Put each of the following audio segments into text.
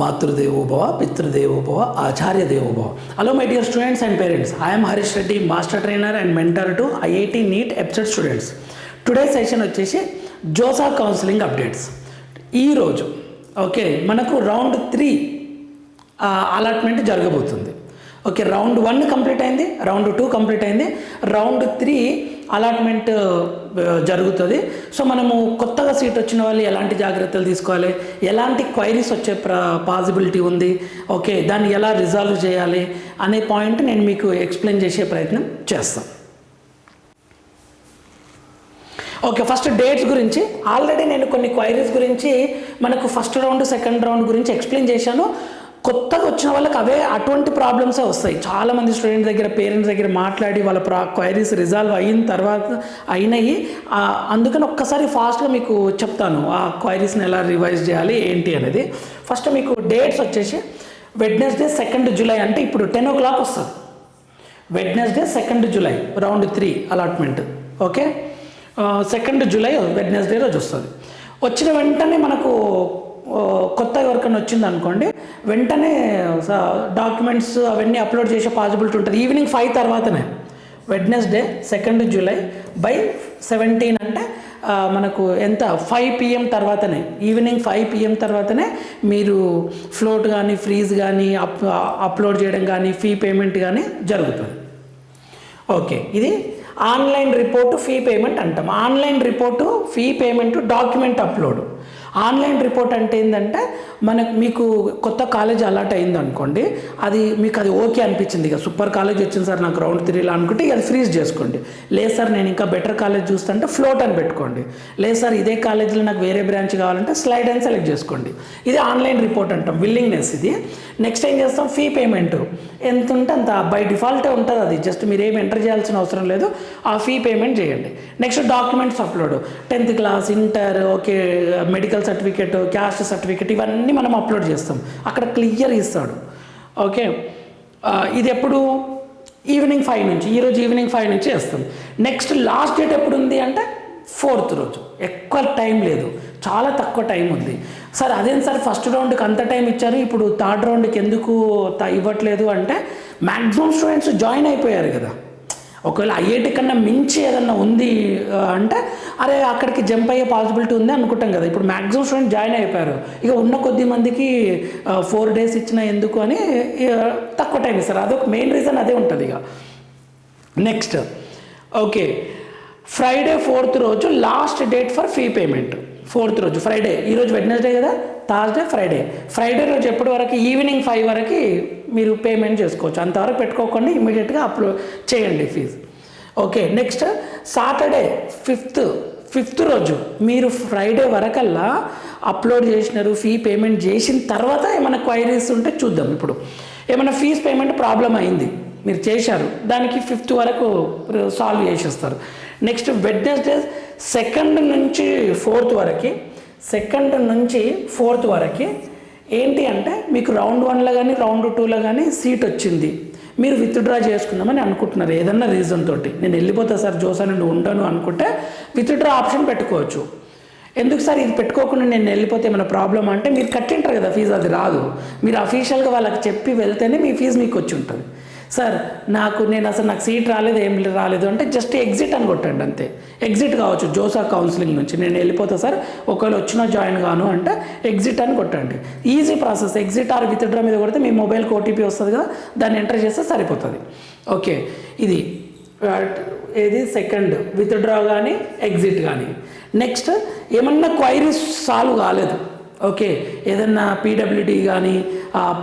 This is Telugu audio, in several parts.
మాతృదేవోభవ పితృదేవోభవ ఆచార్య దేవోభవ hello my dear students and parents I'm Harish Reddy master trainer and mentor to IIT NEET EAPCET students today session వచ్చేసి జోసా కౌన్సిలింగ్ అప్డేట్స్ ఈరోజు ఓకే మనకు రౌండ్ త్రీ అలాట్మెంట్ జరగబోతుంది. ఓకే రౌండ్ వన్ కంప్లీట్ అయింది రౌండ్ టూ కంప్లీట్ అయింది. రౌండ్ త్రీ అలాట్మెంట్ జరుగుతుంది. సో మనము కొత్తగా సీట్ వచ్చిన వాళ్ళు ఎలాంటి జాగ్రత్తలు తీసుకోవాలి? ఎలాంటి క్వైరీస్ వచ్చే పాసిబిలిటీ ఉంది? ఓకే దాన్ని ఎలా రిజాల్వ్ చేయాలి? అనే పాయింట్ నేను మీకు ఎక్స్ప్లెయిన్ చేసే ప్రయత్నం చేస్తాను ఓకే ఫస్ట్ డేట్స్ గురించి. ఆల్రెడీ నేను కొన్ని క్వైరీస్ గురించి మనకు ఫస్ట్ రౌండ్ సెకండ్ రౌండ్ గురించి ఎక్స్ప్లెయిన్ చేశాను. కొత్తగా వచ్చిన వాళ్ళకి అవే అటువంటి ప్రాబ్లమ్సే వస్తాయి. చాలామంది స్టూడెంట్స్ దగ్గర పేరెంట్స్ దగ్గర మాట్లాడి వాళ్ళ ప్రా క్వైరీస్ రిజాల్వ్ అయిన తర్వాత అయినాయి. అందుకని ఒక్కసారి ఫాస్ట్గా మీకు చెప్తాను ఆ క్వైరీస్ని ఎలా రివైజ్ చేయాలి ఏంటి అనేది. ఫస్ట్ మీకు డేట్స్ వచ్చేసి వెడ్నెస్డే సెకండ్ జూలై అంటే ఇప్పుడు టెన్ ఓ క్లాక్ వస్తుంది. Wednesday second July round three allotment okay second July Wednesday రోజు వస్తుంది. వచ్చిన వెంటనే మనకు కొత్త ఎవరికైనా వచ్చింది అనుకోండి వెంటనే డాక్యుమెంట్స్ అవన్నీ అప్లోడ్ చేసే పాసిబిలిటీ ఉంటుంది. ఈవినింగ్ ఫైవ్ తర్వాతనే. Wednesday second July by seventeen అంటే మనకు ఎంత? ఫైవ్ పిఎం తర్వాతనే. ఈవినింగ్ ఫైవ్ పిఎం తర్వాతనే మీరు ఫ్లోట్ కానీ ఫ్రీజ్ కానీ అప్ అప్లోడ్ చేయడం కానీ ఫీ పేమెంట్ కానీ జరుగుతుంది. ఓకే ఇది ఆన్లైన్ రిపోర్టు ఫీ పేమెంట్ అంటాం. Online report fee payment document upload. Online report అంటే ఏంటంటే మనకు మీకు కొత్త కాలేజ్ అలాట్ అయింది అనుకోండి అది మీకు అది ఓకే అనిపించింది. ఇక సూపర్ కాలేజ్ వచ్చింది సార్ నాకు రౌండ్ త్రీలో అనుకుంటే ఇక అది ఫ్రీజ్ చేసుకోండి. లేదు సార్ నేను ఇంకా బెటర్ కాలేజ్ చూస్తుంటే ఫ్లోట్ అని పెట్టుకోండి. లేదు సార్ ఇదే కాలేజీలో నాకు వేరే బ్రాంచ్ కావాలంటే స్లైడ్ అని సెలెక్ట్ చేసుకోండి. ఇది ఆన్లైన్ రిపోర్ట్ అంటాం విల్లింగ్నెస్ ఇది. నెక్స్ట్ ఏం చేస్తాం? Fee payment. ఎంత ఉంటే అంత బై డిఫాల్టే ఉంటుంది అది. జస్ట్ మీరు ఏమి ఎంటర్ చేయాల్సిన అవసరం లేదు ఆ ఫీ పేమెంట్ చేయండి. Next documents upload. Tenth class inter okay medical certificate caste certificate ఇవన్నీ మనం అప్లోడ్ చేస్తాం. అక్కడ క్లియర్ ఇస్తాడు. ఓకే? ఇది ఎప్పుడు? ఈవినింగ్ ఫైవ్ నుంచి. ఈరోజు ఈవినింగ్ ఫైవ్ నుంచి వేస్తాం నెక్స్ట్ లాస్ట్ డేట్ ఎప్పుడు ఉంది అంటే ఫోర్త్ రోజు. ఎక్కువ టైం లేదు. చాలా తక్కువ టైం ఉంది. సార్ అదేం సార్ ఫస్ట్ రౌండ్కి అంత టైం ఇచ్చారు? ఇప్పుడు థర్డ్ రౌండ్కి ఎందుకు త- ఇవ్వట్లేదు అంటే మ్యాక్సిమం స్టూడెంట్స్ జాయిన్ అయిపోయారు కదా. ఒకవేళ ఐఐటి కన్నా మించి ఏదన్నా ఉంది అంటే అరే అక్కడికి జంప్ అయ్యే పాసిబిలిటీ ఉంది అనుకుంటాం కదా. ఇప్పుడు మ్యాక్సిమం స్టూడెంట్ జాయిన్ అయిపోయారు. ఇక ఉన్న కొద్ది మందికి ఫోర్ డేస్ ఇచ్చినా ఎందుకు అని తక్కువ టైం ఇస్తారు. అదొక మెయిన్ రీజన్ అదే ఉంటుంది ఇక. నెక్స్ట్ ఓకే ఫ్రైడే ఫోర్త్ రోజు last date for fee payment fourth రోజు ఫ్రైడే. ఈరోజు వెడ్నెస్డే కదా? Thursday Friday. ఫ్రైడే రోజు ఎప్పటి వరకు? ఈవినింగ్ ఫైవ్ వరకు మీరు పేమెంట్ చేసుకోవచ్చు. అంతవరకు పెట్టుకోకుండా ఇమీడియట్గా అప్లోడ్ చేయండి fees. Okay next Saturday fifth fifth రోజు. మీరు ఫ్రైడే వరకల్లా అప్లోడ్ చేసినారు ఫీ పేమెంట్ చేసిన తర్వాత ఏమైనా క్వైరీస్ ఉంటే చూద్దాం ఇప్పుడు. ఏమైనా ఫీజ్ పేమెంట్ ప్రాబ్లం అయింది మీరు చేశారు దానికి ఫిఫ్త్ వరకు సాల్వ్ చేసేస్తారు. నెక్స్ట్ వెడ్నెస్డే సెకండ్ నుంచి ఫోర్త్ వరకు సెకండ్ నుంచి ఫోర్త్ వరకు ఏంటి అంటే మీకు రౌండ్ వన్లో కానీ రౌండ్ టూలో కానీ సీట్ వచ్చింది. మీరు విత్డ్రా చేసుకుందామని అనుకుంటున్నారు ఏదన్నా రీజన్ తోటి. నేను వెళ్ళిపోతా సార్ జోసా నుండి ఉండను అనుకుంటే విత్డ్రా ఆప్షన్ పెట్టుకోవచ్చు. ఎందుకు సార్ ఇది పెట్టుకోకుండా నేను వెళ్ళిపోతే ఏమైనా ప్రాబ్లం అంటే మీరు కట్టింటారు కదా ఫీజు అది రాదు. మీరు అఫీషియల్గా వాళ్ళకి చెప్పి వెళ్తేనే మీ ఫీజు మీకు వచ్చి ఉంటుంది. సార్ నాకు నేను అసలు నాకు సీట్ రాలేదు ఏం రాలేదు అంటే జస్ట్ ఎగ్జిట్ అని కొట్టండి అంతే. ఎగ్జిట్ కావచ్చు జోసా కౌన్సిలింగ్ నుంచి. నేను వెళ్ళిపోతా సార్ ఒకవేళ వచ్చినా జాయిన్ కాను అంటే ఎగ్జిట్ అని కొట్టండి. Easy process exit or withdraw మీద కొడితే మీ మొబైల్కి ఓటీపీ వస్తుంది కదా దాన్ని ఎంటర్ చేస్తే సరిపోతుంది. ఓకే ఇది ఏది సెకండ్ విత్డ్రా కానీ ఎగ్జిట్ కానీ నెక్స్ట్ ఏమన్నా క్వైరీస్ సాల్వ్ కాలేదు. ఓకే ఏదన్నా పీడబ్ల్యూడీ కానీ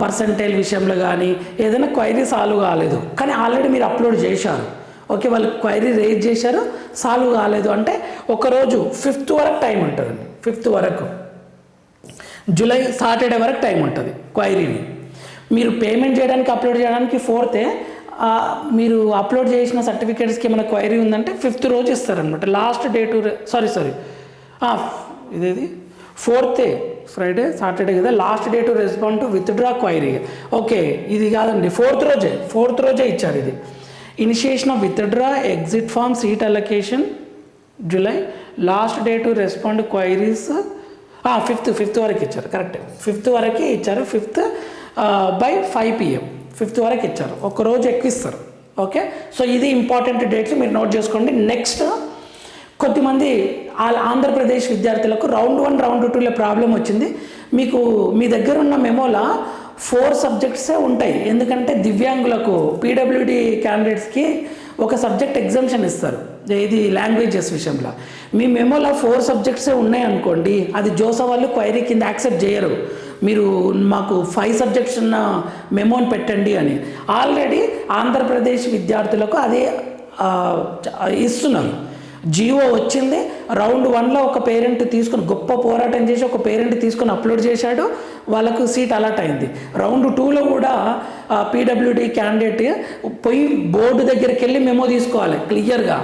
పర్సంటైల్ విషయంలో కానీ ఏదైనా క్వైరీ సాల్వ్ కాలేదు. కానీ ఆల్రెడీ మీరు అప్లోడ్ చేశారు. ఓకే వాళ్ళు క్వైరీ రేజ్ చేశారు సాల్వ్ కాలేదు అంటే ఒకరోజు ఫిఫ్త్ వరకు టైం ఉంటుందండి ఫిఫ్త్ వరకు. జూలై సాటర్డే వరకు టైం ఉంటుంది క్వైరీని మీరు పేమెంట్ చేయడానికి అప్లోడ్ చేయడానికి ఫోర్తే మీరు అప్లోడ్ చేసిన సర్టిఫికేట్స్కి ఏమైనా క్వైరీ ఉందంటే ఫిఫ్త్ రోజు ఇస్తారనమాట లాస్ట్ డేటు సారీ సారీ ఇదేది? ఫోర్తే ఫ్రైడే సాటర్డే కదా last day to respond to withdraw query okay ఇది కాదండి ఫోర్త్ రోజే ఫోర్త్ రోజే ఇచ్చారు ఇది. Initiation of withdraw exit form seat allocation July last day to respond queries fifth fifth వరకు ఇచ్చారు కరెక్ట్ ఫిఫ్త్ వరకు ఇచ్చారు fifth by five PM fifth వరకు ఇచ్చారు ఒక రోజు ఎక్కువ ఇస్తారు ఓకే సో ఇది ఇంపార్టెంట్ డేట్స్ మీరు నోట్ చేసుకోండి. నెక్స్ట్ కొద్దిమంది ఆంధ్రప్రదేశ్ విద్యార్థులకు రౌండ్ వన్ రౌండ్ టూలో ప్రాబ్లం వచ్చింది. మీకు మీ దగ్గర ఉన్న మెమోలా ఫోర్ సబ్జెక్ట్సే ఉంటాయి. ఎందుకంటే దివ్యాంగులకు పీడబ్ల్యూడి క్యాండిడేట్స్కి ఒక సబ్జెక్ట్ ఎగ్జామ్షన్ ఇస్తారు. ఇది లాంగ్వేజెస్ విషయంలో. మీ మెమోలో ఫోర్ సబ్జెక్ట్సే ఉన్నాయి అనుకోండి అది జోసా వాళ్ళు క్వైరీ కింద యాక్సెప్ట్ చేయరు. మీరు మాకు ఫైవ్ సబ్జెక్ట్స్ ఉన్న మెమోని పెట్టండి అని. ఆల్రెడీ ఆంధ్రప్రదేశ్ విద్యార్థులకు అదే ఇస్తున్నారు. జియో వచ్చింది. రౌండ్ వన్లో ఒక పేరెంట్ తీసుకొని గొప్ప పోరాటం చేసి ఒక పేరెంట్ తీసుకొని అప్లోడ్ చేశాడు. వాళ్ళకు సీట్ అలాట్ అయింది. రౌండ్ టూలో కూడా పీడబ్ల్యూడి క్యాండిడేట్ పోయి బోర్డు దగ్గరికి వెళ్ళి మెమో తీసుకోవాలి క్లియర్గా.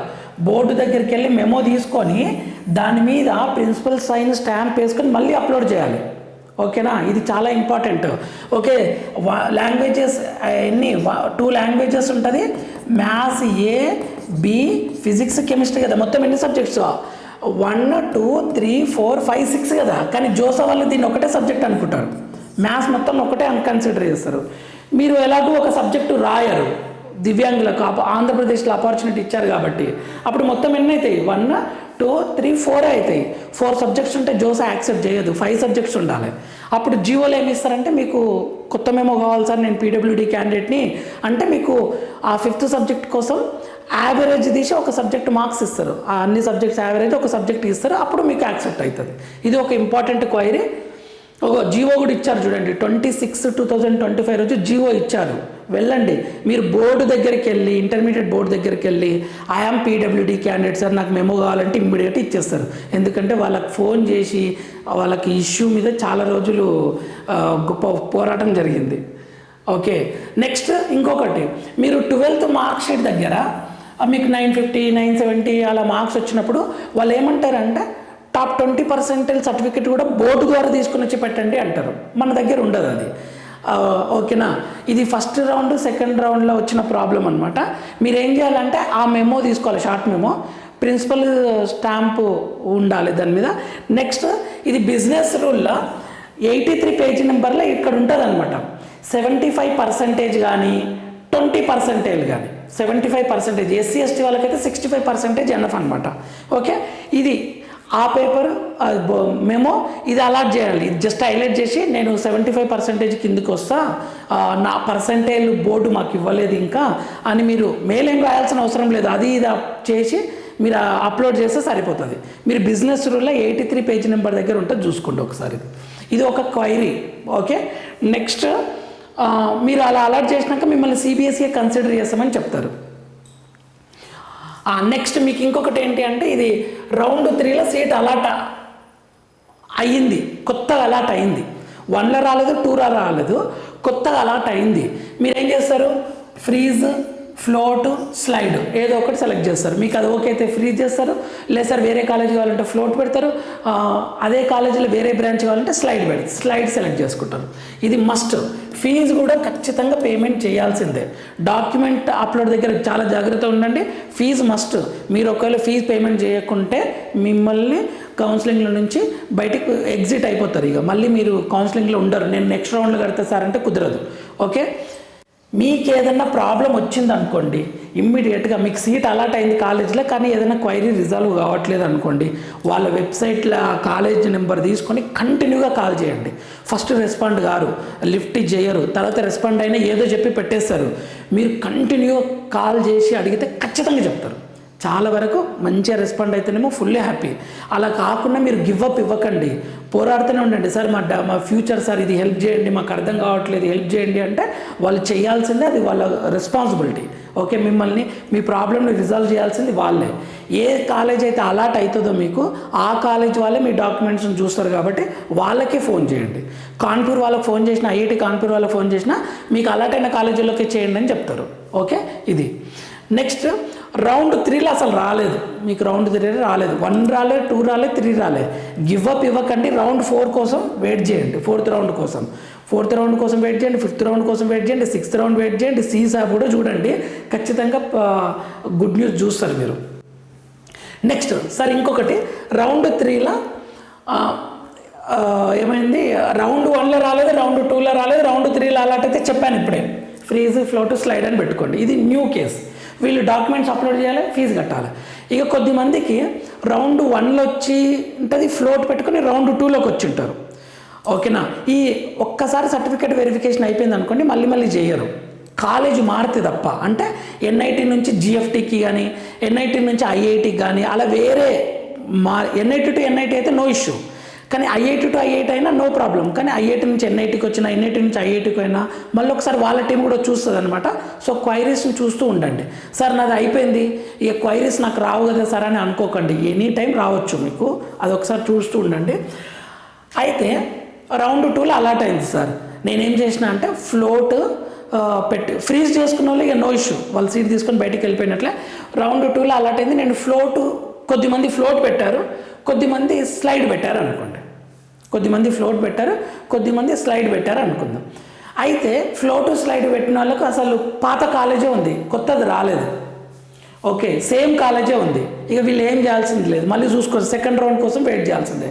బోర్డు దగ్గరికి వెళ్ళి మెమో తీసుకొని దాని మీద ప్రిన్సిపల్ సైన్ స్టాంప్ వేసుకొని మళ్ళీ అప్లోడ్ చేయాలి. ఓకేనా? ఇది చాలా ఇంపార్టెంట్. ఓకే లాంగ్వేజెస్ ఎన్ని టూ లాంగ్వేజెస్ ఉంటుంది. Maths A B physics chemistry కదా. మొత్తం ఎన్ని subjects? One two three four five six కదా. కానీ జోసా వాళ్ళు దీన్ని ఒకటే సబ్జెక్ట్ అనుకుంటారు. మ్యాథ్స్ మొత్తం ఒకటే కన్సిడర్ చేస్తారు. మీరు ఎలాగో ఒక సబ్జెక్టు రాయరు దివ్యాంగులకు. ఆంధ్రప్రదేశ్లో ఆపర్చునిటీ ఇచ్చారు కాబట్టి. అప్పుడు మొత్తం ఎన్ని అవుతాయి? వన్ టూ త్రీ ఫోర్ అవుతాయి. ఫోర్ సబ్జెక్ట్స్ ఉంటే జోసా యాక్సెప్ట్ చేయదు. ఫైవ్ సబ్జెక్ట్స్ ఉండాలి. అప్పుడు జియోలో ఏమి ఇస్తారంటే మీకు కొత్త మేమో కావాలి సార్. నేను పీడబ్ల్యూడి క్యాండిడేట్ని అంటే మీకు ఆ ఫిఫ్త్ సబ్జెక్ట్ కోసం యావరేజ్ తీసి ఒక సబ్జెక్ట్ మార్క్స్ ఇస్తారు. ఆ అన్ని సబ్జెక్ట్స్ యావరేజ్ ఒక సబ్జెక్ట్ ఇస్తారు. అప్పుడు మీకు యాక్సెప్ట్ అవుతుంది ఇది ఒక ఇంపార్టెంట్ క్వైరీ ఒక జీవో కూడా ఇచ్చారు చూడండి. Twenty six two thousand twenty five రోజు జీవో ఇచ్చారు. వెళ్ళండి. మీరు బోర్డు దగ్గరికి వెళ్ళి ఇంటర్మీడియట్ బోర్డు దగ్గరికి వెళ్ళి ఐఆమ్ పీడబ్ల్యూడి క్యాండిడేట్ సార్ నాకు మెమో కావాలంటే ఇమ్మీడియట్ ఇచ్చేస్తారు. ఎందుకంటే వాళ్ళకి ఫోన్ చేసి వాళ్ళకి ఇష్యూ మీద చాలా రోజులు గొప్ప పోరాటం జరిగింది. ఓకే నెక్స్ట్ ఇంకొకటి. మీరు ట్వెల్త్ మార్క్ షీట్ దగ్గర మీకు నైన్ ఫిఫ్టీ నైన్ సెవెంటీ అలా మార్క్స్ వచ్చినప్పుడు వాళ్ళు ఏమంటారంటే టాప్ ట్వంటీ పర్సెంటేజ్ సర్టిఫికెట్ కూడా బోర్డు ద్వారా తీసుకుని వచ్చి పెట్టండి అంటారు. మన దగ్గర ఉండదు అది. ఓకేనా? ఇది ఫస్ట్ రౌండ్ సెకండ్ రౌండ్లో వచ్చిన ప్రాబ్లం అనమాట మీరు ఏం చేయాలంటే ఆ మెమో తీసుకోవాలి షార్ట్ మెమో ప్రిన్సిపల్ స్టాంపు ఉండాలి దాని మీద. నెక్స్ట్ ఇది బిజినెస్ రూల్లో ఎయిటీ త్రీ పేజీ నెంబర్లో ఇక్కడ ఉంటుంది అనమాట సెవెంటీ ఫైవ్ పర్సెంటేజ్ కానీ ట్వంటీ పర్సెంటేజ్ కానీ seventy five percentage SC ST వాళ్ళకైతే సిక్స్టీ ఫైవ్ పర్సెంటేజ్ ఎన్ఎఫ్ అనమాట ఓకే? ఇది ఆ పేపర్ మేము ఇది అలాట్ చేయాలి. ఇది జస్ట్ హైలైట్ చేసి నేను సెవెంటీ ఫైవ్ పర్సెంటేజ్ కిందకు వస్తా. నా పర్సెంటేజ్ బోర్డు మాకు ఇవ్వలేదు ఇంకా అని మీరు మెయిల్ ఏం రాయాల్సిన అవసరం లేదు. అది ఇది చేసి మీరు అప్లోడ్ చేస్తే సరిపోతుంది. మీరు బిజినెస్ రూల్లో ఎయిటీ త్రీ పేజ్ నెంబర్ దగ్గర ఉంటే చూసుకోండి ఒకసారి. ఇది ఒక క్వైరీ. ఓకే? నెక్స్ట్ మీరు అలా అలర్ట్ చేసినాక మిమ్మల్ని సిబిఎస్ఈ కన్సిడర్ చేస్తామని చెప్తారు. నెక్స్ట్ మీకు ఇంకొకటి ఏంటి అంటే ఇది రౌండ్ త్రీలో సీట్ అలాట్ అయ్యింది. కొత్తగా అలాట్ అయింది వన్లో రాలేదు టూలో రాలేదు. కొత్తగా అలాట్ అయింది మీరు ఏం చేస్తారు? ఫ్రీజ్ ఫ్లోట్ స్లైడ్ ఏదో ఒకటి సెలెక్ట్ చేస్తారు. మీకు అది ఓకే అయితే ఫ్రీ చేస్తారు. లేదు సార్ వేరే కాలేజ్ కావాలంటే ఫ్లోట్ పెడతారు. అదే కాలేజీలో వేరే బ్రాంచ్ కావాలంటే స్లైడ్ పెడతారు. స్లైడ్ సెలెక్ట్ చేసుకుంటారు. ఇది మస్ట్ ఫీజు కూడా ఖచ్చితంగా పేమెంట్ చేయాల్సిందే. డాక్యుమెంట్ అప్లోడ్ దగ్గర చాలా జాగ్రత్త ఉండండి. ఫీజు మస్ట్ మీరు ఒకవేళ ఫీజు పేమెంట్ చేయకుంటే మిమ్మల్ని కౌన్సిలింగ్లో నుంచి బయటకు ఎగ్జిట్ అయిపోతారు ఇక. మళ్ళీ మీరు కౌన్సిలింగ్లో ఉండరు. నేను నెక్స్ట్ రౌండ్లో కడితే సార్ అంటే కుదరదు. ఓకే మీకు ఏదైనా ప్రాబ్లం వచ్చింది అనుకోండి ఇమ్మీడియట్గా మీకు సీట్ అలాట్ అయింది కాలేజీలో కానీ ఏదైనా క్వైరీ రిజాల్వ్ కావట్లేదు అనుకోండి వాళ్ళ వెబ్సైట్లో ఆ కాలేజ్ నెంబర్ తీసుకొని కంటిన్యూగా కాల్ చేయండి. ఫస్ట్ రెస్పాండ్ గారు లిఫ్ట్ చేయరు తర్వాత రెస్పాండ్ అయినా ఏదో చెప్పి పెట్టేస్తారు. మీరు కంటిన్యూగా కాల్ చేసి అడిగితే ఖచ్చితంగా చెప్తారు. చాలా వరకు మంచిగా రెస్పాండ్ అయితేనేమో ఫుల్లీ హ్యాపీ అలా కాకుండా మీరు గివ్అప్ ఇవ్వకండి. పోరాడుతూనే ఉండండి. సార్ మా మా ఫ్యూచర్ సార్ ఇది హెల్ప్ చేయండి. మాకు అర్థం కావట్లేదు. హెల్ప్ చేయండి. అంటే వాళ్ళు చేయాల్సిందే అది వాళ్ళ రెస్పాన్సిబిలిటీ ఓకే మిమ్మల్ని మీ ప్రాబ్లమ్ని రిజాల్వ్ చేయాల్సింది వాళ్ళే. ఏ కాలేజ్ అయితే అలాట్ అవుతుందో మీకు ఆ కాలేజ్ వాళ్ళే మీ డాక్యుమెంట్స్ని చూస్తారు కాబట్టి వాళ్ళకే ఫోన్ చేయండి. కాన్పూర్ వాళ్ళకి ఫోన్ చేసినా ఐఐటి కాన్పూర్ వాళ్ళకి ఫోన్ చేసినా మీకు అలాట్ అయిన కాలేజీలోకి చేయండి అని చెప్తారు. ఓకే ఇది. నెక్స్ట్ రౌండ్ త్రీలో అసలు రాలేదు. మీకు రౌండ్ త్రీ రాలేదు. వన్ రాలేదు టూ రాలేదు త్రీ రాలేదు గివ్ అప్ ఇవ్వకండి. రౌండ్ ఫోర్ కోసం వెయిట్ చేయండి. ఫోర్త్ రౌండ్ కోసం. ఫోర్త్ రౌండ్ కోసం వెయిట్ చేయండి. ఫిఫ్త్ రౌండ్ కోసం వెయిట్ చేయండి. సిక్స్త్ రౌండ్ వెయిట్ చేయండి. సీసా కూడా చూడండి. ఖచ్చితంగా గుడ్ న్యూస్ చూస్తారు మీరు. నెక్స్ట్ సార్ ఇంకొకటి. రౌండ్ త్రీలో ఏమైంది? రౌండ్ వన్లో రాలేదు రౌండ్ టూలో రాలేదు రౌండ్ త్రీలో అలాట్ అయితే చెప్పాను ఇప్పుడే. ఫ్రీజ్ ఫ్లోట్ స్లైడ్ అని పెట్టుకోండి. ఇది న్యూ కేస్ వీళ్ళు డాక్యుమెంట్స్ అప్లోడ్ చేయాలి ఫీజు కట్టాలి. ఇక కొద్ది మందికి రౌండ్ వన్లో వచ్చి ఉంటుంది ఫ్లోట్ పెట్టుకొని రౌండ్ టూలోకి వచ్చి ఉంటారు. ఓకేనా? ఈ ఒక్కసారి సర్టిఫికేట్ వెరిఫికేషన్ అయిపోయింది అనుకోండి మళ్ళీ మళ్ళీ చేయరు. కాలేజ్ మారితే తప్ప. అంటే ఎన్ఐటి నుంచి జిఎఫ్టీకి కానీ ఎన్ఐటి నుంచి ఐఐటికి కానీ అలా వేరే మా ఎన్ఐటి టు ఎన్ఐటి అయితే నో ఇష్యూ కానీ ఐఐటి టు ఐఐటి అయినా నో ప్రాబ్లం కానీ ఐఐటి నుంచి ఎన్ఐటికి వచ్చిన ఎన్ఐటి నుంచి ఐఐటికి అయినా మళ్ళీ ఒకసారి వాళ్ళ టీం కూడా చూస్తుంది అనమాట సో క్వైరీస్ని చూస్తూ ఉండండి. సార్ నాది అయిపోయింది. ఇక క్వైరీస్ నాకు రావు కదా సార్ అని అనుకోకండి. ఎనీ టైం రావచ్చు మీకు. అది ఒకసారి చూస్తూ ఉండండి. అయితే రౌండ్ టూలో అలాట్ అయింది సార్ నేనేం చేసిన అంటే ఫ్లోట్ పెట్టి ఫ్రీజ్ చేసుకున్న వాళ్ళు ఇక నో ఇష్యూ వాళ్ళు సీట్ తీసుకొని బయటికి వెళ్ళిపోయినట్లే. రౌండ్ టూలో అలాట్ అయింది. నేను ఫ్లోటు కొద్దిమంది ఫ్లోట్ పెట్టారు కొద్దిమంది స్లైడ్ పెట్టారు అనుకోండి. కొద్దిమంది ఫ్లోట్ పెట్టారు కొద్దిమంది స్లైడ్ పెట్టారు అనుకుందాం. అయితే ఫ్లోటు స్లైడ్ పెట్టిన వాళ్ళకు అసలు పాత కాలేజే ఉంది కొత్తది రాలేదు. ఓకే సేమ్ కాలేజే ఉంది. ఇక వీళ్ళు ఏం చేయాల్సింది లేదు. మళ్ళీ చూసుకో సెకండ్ రౌండ్ కోసం వెయిట్ చేయాల్సిందే.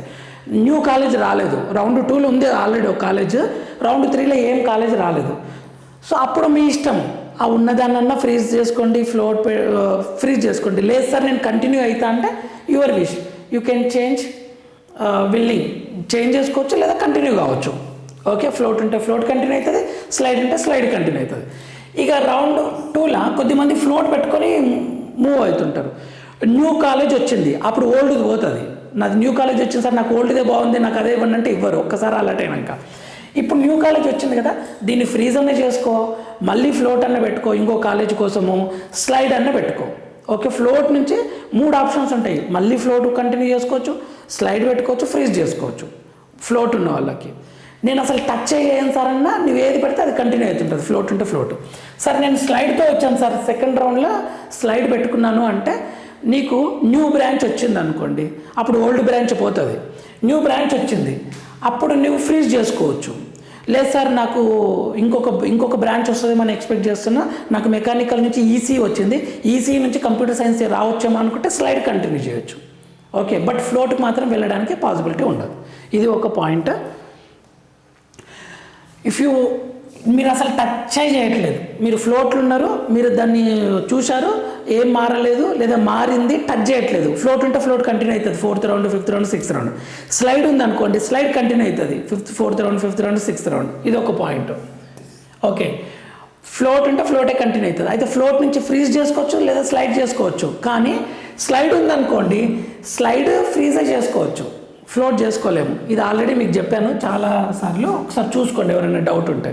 న్యూ కాలేజ్ రాలేదు. రౌండ్ టూలో ఉంది ఆల్రెడీ ఒక కాలేజ్ రౌండ్ త్రీలో ఏం కాలేజ్ రాలేదు. సో అప్పుడు మీ ఇష్టం. ఆ ఉన్నదాన్నన్నా ఫ్రీజ్ చేసుకోండి ఫ్లోట్ ఫ్రీజ్ చేసుకోండి. లేదు సార్ నేను కంటిన్యూ అవుతా అంటే your wish. You can change willing. Change చేసుకోవచ్చు లేదా కంటిన్యూ కావచ్చు. ఓకే ఫ్లోట్ ఉంటే ఫ్లోట్ కంటిన్యూ అవుతుంది స్లైడ్ ఉంటే స్లైడ్ కంటిన్యూ అవుతుంది ఇక రౌండ్ టూలా కొద్దిమంది ఫ్లోట్ పెట్టుకొని మూవ్ అవుతుంటారు. న్యూ కాలేజ్ వచ్చింది. అప్పుడు ఓల్డ్ది పోతుంది. నాది న్యూ కాలేజ్ వచ్చింది సార్ నాకు ఓల్డ్దే బాగుంది నాకు అదే ఇవ్వండి అంటే ఇవ్వరు. ఒక్కసారి అలర్ట్ అయినాక. ఇప్పుడు న్యూ కాలేజ్ వచ్చింది కదా దీన్ని ఫ్రీజ్ అన్న చేసుకో మళ్ళీ ఫ్లోట్ అన్న పెట్టుకో ఇంకో కాలేజ్ కోసము స్లైడ్ అన్న పెట్టుకో. ఓకే ఫ్లోట్ నుంచి మూడు ఆప్షన్స్ ఉంటాయి. మళ్ళీ ఫ్లోట్ కంటిన్యూ చేసుకోవచ్చు స్లైడ్ పెట్టుకోవచ్చు ఫ్రీజ్ చేసుకోవచ్చు. ఫ్లోట్ ఉన్న వాళ్ళకి. నేను అసలు టచ్ చేయను సార్ అన్నా నువ్వు ఏది పెడితే అది కంటిన్యూ అవుతుంటుంది. ఫ్లోట్ ఉంటే ఫ్లోట్. సార్ నేను స్లైడ్తో వచ్చాను సార్. సెకండ్ రౌండ్లో స్లైడ్ పెట్టుకున్నాను అంటే నీకు న్యూ బ్రాంచ్ వచ్చింది అనుకోండి అప్పుడు ఓల్డ్ బ్రాంచ్ పోతుంది. న్యూ బ్రాంచ్ వచ్చింది. అప్పుడు నువ్వు ఫ్రీజ్ చేసుకోవచ్చు. లేదు సార్ నాకు ఇంకొక ఇంకొక బ్రాంచ్ వస్తుంది మనం ఎక్స్పెక్ట్ చేస్తున్నా. నాకు మెకానికల్ నుంచి ఈసీ వచ్చింది. ఈసీ నుంచి కంప్యూటర్ సైన్స్ రావచ్చేమో అనుకుంటే స్లైడ్ కంటిన్యూ చేయొచ్చు. ఓకే బట్ ఫ్లోట్కి మాత్రం వెళ్ళడానికి పాసిబిలిటీ ఉండదు. ఇది ఒక పాయింట్ ఇఫ్ యూ మీరు అసలు టచ్ చేయట్లేదు. మీరు ఫ్లోట్లు ఉన్నారు మీరు దాన్ని చూశారు ఏం మారలేదు లేదా మారింది టచ్ చేయట్లేదు. ఫ్లోట్ ఉంటే ఫ్లోట్ కంటిన్యూ అవుతుంది. Fourth round fifth round sixth round slide ఉంది అనుకోండి స్లైడ్ కంటిన్యూ అవుతుంది. Fifth fourth round fifth round sixth round ఇది ఒక పాయింట్ ఓకే ఫ్లోట్ ఉంటే ఫ్లోటే కంటిన్యూ అవుతుంది. అయితే ఫ్లోట్ నుంచి ఫ్రీజ్ చేసుకోవచ్చు లేదా స్లైడ్ చేసుకోవచ్చు. కానీ స్లైడ్ ఉందనుకోండి స్లైడ్ ఫ్రీజే చేసుకోవచ్చు. ఫ్లోట్ చేసుకోలేము. ఇది ఆల్రెడీ మీకు చెప్పాను. చాలా సార్లు ఒకసారి చూసుకోండి ఎవరైనా డౌట్ ఉంటే.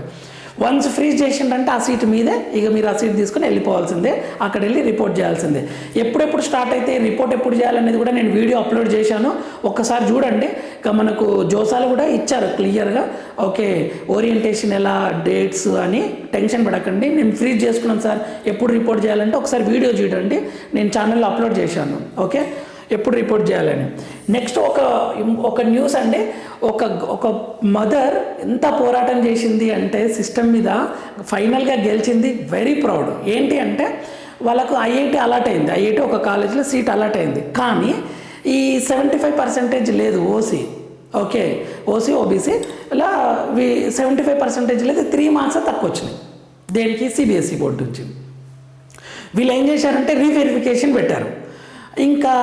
వన్స్ ఫ్రీజ్ చేసిండంటే ఆ సీట్ మీదే ఇక మీరు ఆ సీట్ తీసుకుని వెళ్ళిపోవాల్సిందే. అక్కడ వెళ్ళి రిపోర్ట్ చేయాల్సిందే. ఎప్పుడెప్పుడు స్టార్ట్ అయితే రిపోర్ట్ ఎప్పుడు చేయాలనేది కూడా నేను వీడియో అప్లోడ్ చేశాను. ఒక్కసారి చూడండి. ఇక మనకు జోసాలు కూడా ఇచ్చారు క్లియర్గా ఓకే ఓరియంటేషన్ ఎలా డేట్స్ అని టెన్షన్ పడకండి. నేను ఫ్రీజ్ చేసుకున్నాం సార్. ఎప్పుడు రిపోర్ట్ చేయాలంటే ఒకసారి వీడియో చూడండి. నేను ఛానల్లో అప్లోడ్ చేశాను. ఓకే? ఎప్పుడు రిపోర్ట్ చేయాలని. నెక్స్ట్ ఒక ఒక న్యూస్ అంటే ఒక ఒక మదర్ ఎంత పోరాటం చేసింది అంటే సిస్టమ్ మీద ఫైనల్గా గెలిచింది వెరీ ప్రౌడ్. ఏంటి అంటే వాళ్ళకు ఐఐటి అలాట్ అయింది. ఐఐటి ఒక కాలేజీలో సీట్ అలాట్ అయింది. కానీ ఈ సెవెంటీ ఫైవ్ పర్సెంటేజ్ లేదు ఓసీ ఓకే ఓసీ ఓబీసీ ఇలా సెవెంటీ ఫైవ్ పర్సెంటేజ్ లేదు త్రీ మార్క్స్ తక్కువ వచ్చినాయి దేనికి సిబిఎస్ఈ బోర్డు నుంచి. వీళ్ళు ఏం చేశారంటే రీవెరిఫికేషన్ పెట్టారు. ఇంకా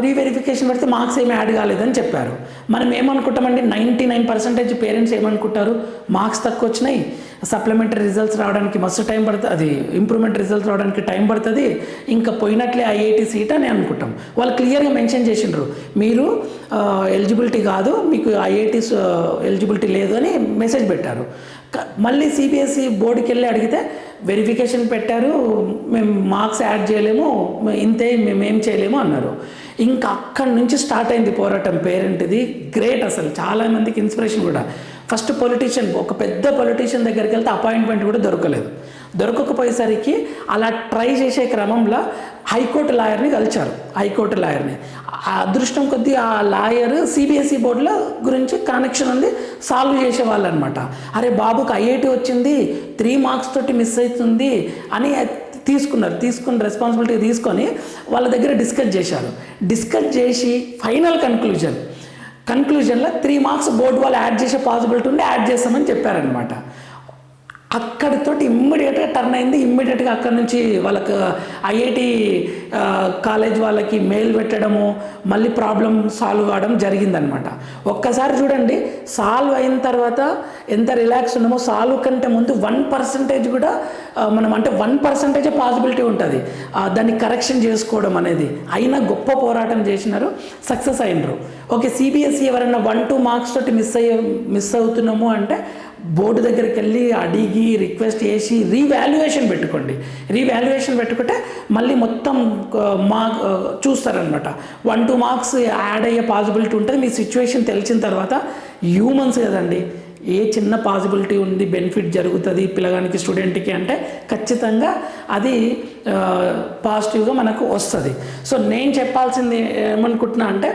రీవెరిఫికేషన్ పెడితే మార్క్స్ ఏమి యాడ్ కాలేదని చెప్పారు. మనం ఏమనుకుంటామండి? నైంటీ నైన్ పర్సెంటేజ్ పేరెంట్స్ ఏమనుకుంటారు? మార్క్స్ తక్కువ వచ్చినాయి సప్లిమెంటరీ రిజల్ట్స్ రావడానికి మస్తు టైం పడుతుంది అది ఇంప్రూవ్మెంట్ రిజల్ట్స్ రావడానికి టైం పడుతుంది. ఇంకా పోయినట్లే ఐఐటి సీట్ అని అనుకుంటాం. వాళ్ళు క్లియర్గా మెన్షన్ చేసిండ్రు. మీరు ఎలిజిబిలిటీ కాదు మీకు ఐఐటి ఎలిజిబిలిటీ లేదు అని మెసేజ్ పెట్టారు. మళ్ళీ సిబిఎస్ఈ బోర్డుకి వెళ్ళి అడిగితే వెరిఫికేషన్ పెట్టారు మేము మార్క్స్ యాడ్ చేయలేము ఇంతే మేమేం చేయలేము అన్నారు. ఇంకా అక్కడి నుంచి స్టార్ట్ అయింది పోరాటం పేరెంట్ది? గ్రేట్ అసలు చాలా మందికి ఇన్స్పిరేషన్ కూడా. ఫస్ట్ పొలిటీషియన్ ఒక పెద్ద పొలిటీషియన్ దగ్గరికి వెళ్తే అపాయింట్మెంట్ కూడా దొరకలేదు. దొరకకపోయేసరికి అలా ట్రై చేసే క్రమంలో హైకోర్టు లాయర్ని కలిచారు. హైకోర్టు లాయర్ని. ఆ అదృష్టం కొద్దీ ఆ లాయర్ సిబిఎస్ఈ బోర్డులో గురించి కనెక్షన్ ఉంది సాల్వ్ చేసేవాళ్ళు అనమాట అరే బాబుకి ఐఐటి వచ్చింది త్రీ మార్క్స్ తోటి మిస్ అవుతుంది అని తీసుకున్నారు. తీసుకున్న రెస్పాన్సిబిలిటీ తీసుకొని వాళ్ళ దగ్గర డిస్కస్ చేశారు. డిస్కస్ చేసి ఫైనల్ కన్క్లూజన్ కన్క్లూజన్లో త్రీ మార్క్స్ బోర్డు వాళ్ళు యాడ్ చేసే పాసిబిలిటీ ఉండి యాడ్ చేస్తామని చెప్పారనమాట అక్కడితోటి ఇమ్మీడియట్గా టర్న్ అయింది. ఇమ్మీడియట్గా అక్కడ నుంచి వాళ్ళకు ఐఐటి కాలేజ్ వాళ్ళకి మెయిల్ పెట్టడము మళ్ళీ ప్రాబ్లం సాల్వ్ కావడం జరిగిందనమాట ఒక్కసారి చూడండి సాల్వ్ అయిన తర్వాత ఎంత రిలాక్స్ ఉన్నామో సాల్వ్ కంటే ముందు వన్ పర్సంటేజ్ కూడా మనం అంటే వన్ పర్సంటేజే పాసిబిలిటీ ఉంటుంది. దాన్ని కరెక్షన్ చేసుకోవడం అనేది. అయినా గొప్ప పోరాటం చేసినారు సక్సెస్ అయినరు. ఓకే సిబిఎస్ఈ ఎవరైనా వన్ టూ మార్క్స్ తోటి మిస్ అయ్యే మిస్ అవుతున్నాము అంటే బోర్డు దగ్గరికి వెళ్ళి అడిగి రిక్వెస్ట్ చేసి రీవాల్యుయేషన్ పెట్టుకోండి. రీవాల్యుయేషన్ పెట్టుకుంటే మళ్ళీ మొత్తం మా చూస్తారనమాట వన్ టూ మార్క్స్ యాడ్ అయ్యే పాసిబిలిటీ ఉంటుంది. మీ సిచ్యువేషన్ తెలిసిన తర్వాత హ్యూమన్స్ కదండి ఏ చిన్న పాసిబిలిటీ ఉంది బెనిఫిట్ జరుగుతుంది పిల్లగానికి స్టూడెంట్కి అంటే ఖచ్చితంగా అది పాజిటివ్గా మనకు వస్తుంది. సో నేను చెప్పాల్సింది ఏమనుకుంటున్నా అంటే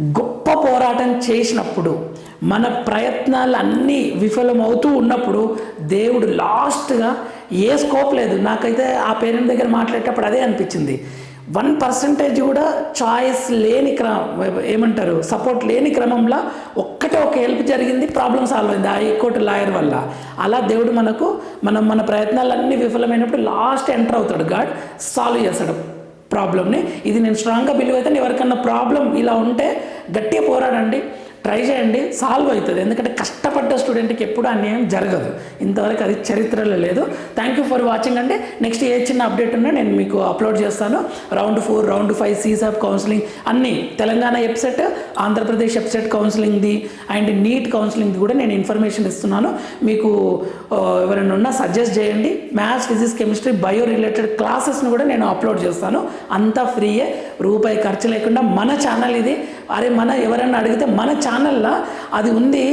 గొప్ప పోరాటం చేసినప్పుడు మన ప్రయత్నాలు అన్నీ విఫలమవుతూ ఉన్నప్పుడు దేవుడు లాస్ట్గా ఏ స్కోప్ లేదు. నాకైతే ఆ పేరెంట్ దగ్గర మాట్లాడేటప్పుడు అదే అనిపించింది. వన్ పర్సంటేజ్ కూడా చాయిస్ లేని క్రమం ఏమంటారు సపోర్ట్ లేని క్రమంలో ఒక్కటే ఒక హెల్ప్ జరిగింది ప్రాబ్లం సాల్వ్ అయింది ఆ హైకోర్టు లాయర్ వల్ల. అలా దేవుడు మనకు మనం మన ప్రయత్నాలన్నీ విఫలమైనప్పుడు లాస్ట్ ఎంటర్ అవుతాడు గాడ్ సాల్వ్ చేస్తాడు. ప్రాబ్లమ్ని ఇది నేను స్ట్రాంగ్గా బిలీవ్ అయితే ఎవరికన్నా ప్రాబ్లం ఇలా ఉంటే గట్టిగా పోరాడండి. ట్రై చేయండి సాల్వ్ అవుతుంది. ఎందుకంటే కష్టపడ్డ స్టూడెంట్కి ఎప్పుడు అన్యాయం జరగదు. ఇంతవరకు అది చరిత్రలో లేదు. థ్యాంక్ యూ ఫర్ వాచింగ్ అండి. నెక్స్ట్ ఏ చిన్న అప్డేట్ ఉన్నా నేను మీకు అప్లోడ్ చేస్తాను. రౌండ్ ఫోర్ రౌండ్ ఫైవ్ సీసాప్ కౌన్సిలింగ్ అన్నీ తెలంగాణ వెబ్సైట్ ఆంధ్రప్రదేశ్ వెబ్సైట్ కౌన్సిలింగ్ది అండ్ నీట్ కౌన్సిలింగ్ది కూడా నేను ఇన్ఫర్మేషన్ ఇస్తున్నాను. మీకు ఎవరైనా ఉన్నా సజెస్ట్ చేయండి. Maths physics chemistry bio related క్లాసెస్ని కూడా నేను అప్లోడ్ చేస్తాను. అంతా ఫ్రీయే రూపాయి ఖర్చు లేకుండా మన ఛానల్ ఇది. అరే మన ఎవరైనా అడిగితే మన ఛానల్లో అది ఉంది.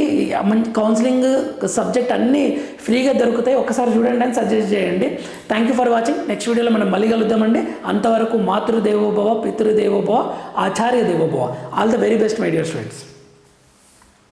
మంచి కౌన్సిలింగ్ సబ్జెక్ట్ అన్నీ ఫ్రీగా దొరుకుతాయి. ఒకసారి చూడండి అని సజెస్ట్ చేయండి. Thank you for watching next వీడియోలో మనం మళ్ళీ కలుద్దామండి. అంతవరకు మాతృదేవోభవ పితృదేవోభవ ఆచార్య దేవోభవ all the very best my dear students